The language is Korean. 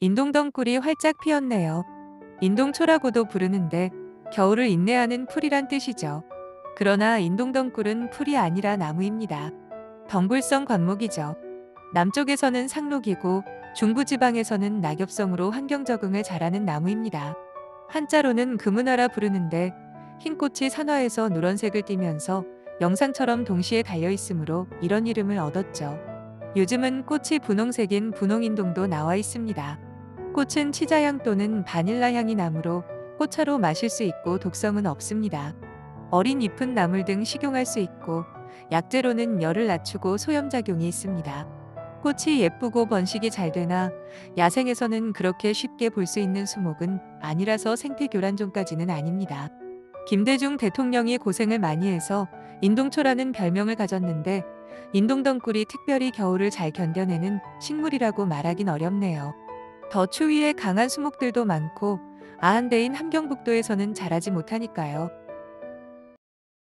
인동덩굴이 활짝 피었네요. 인동초라고도 부르는데 겨울을 인내하는 풀이란 뜻이죠. 그러나 인동덩굴은 풀이 아니라 나무입니다. 덩굴성 관목이죠. 남쪽에서는 상록이고 중부지방에서는 낙엽성으로 환경 적응을 잘하는 나무입니다. 한자로는 금은화라 부르는데 흰 꽃이 산화해서 누런색을 띠면서 영상처럼 동시에 달려 있으므로 이런 이름을 얻었죠. 요즘은 꽃이 분홍색인 분홍인동도 나와 있습니다. 꽃은 치자향 또는 바닐라 향이 나므로 꽃차로 마실 수 있고 독성은 없습니다. 어린 잎은 나물 등 식용할 수 있고 약재로는 열을 낮추고 소염작용이 있습니다. 꽃이 예쁘고 번식이 잘 되나 야생에서는 그렇게 쉽게 볼 수 있는 수목은 아니라서 생태 교란종까지는 아닙니다. 김대중 대통령이 고생을 많이 해서 인동초라는 별명을 가졌는데 인동덩굴이 특별히 겨울을 잘 견뎌내는 식물이라고 말하긴 어렵네요. 더 추위에 강한 수목들도 많고 아한대인 함경북도에서는 자라지 못하니까요.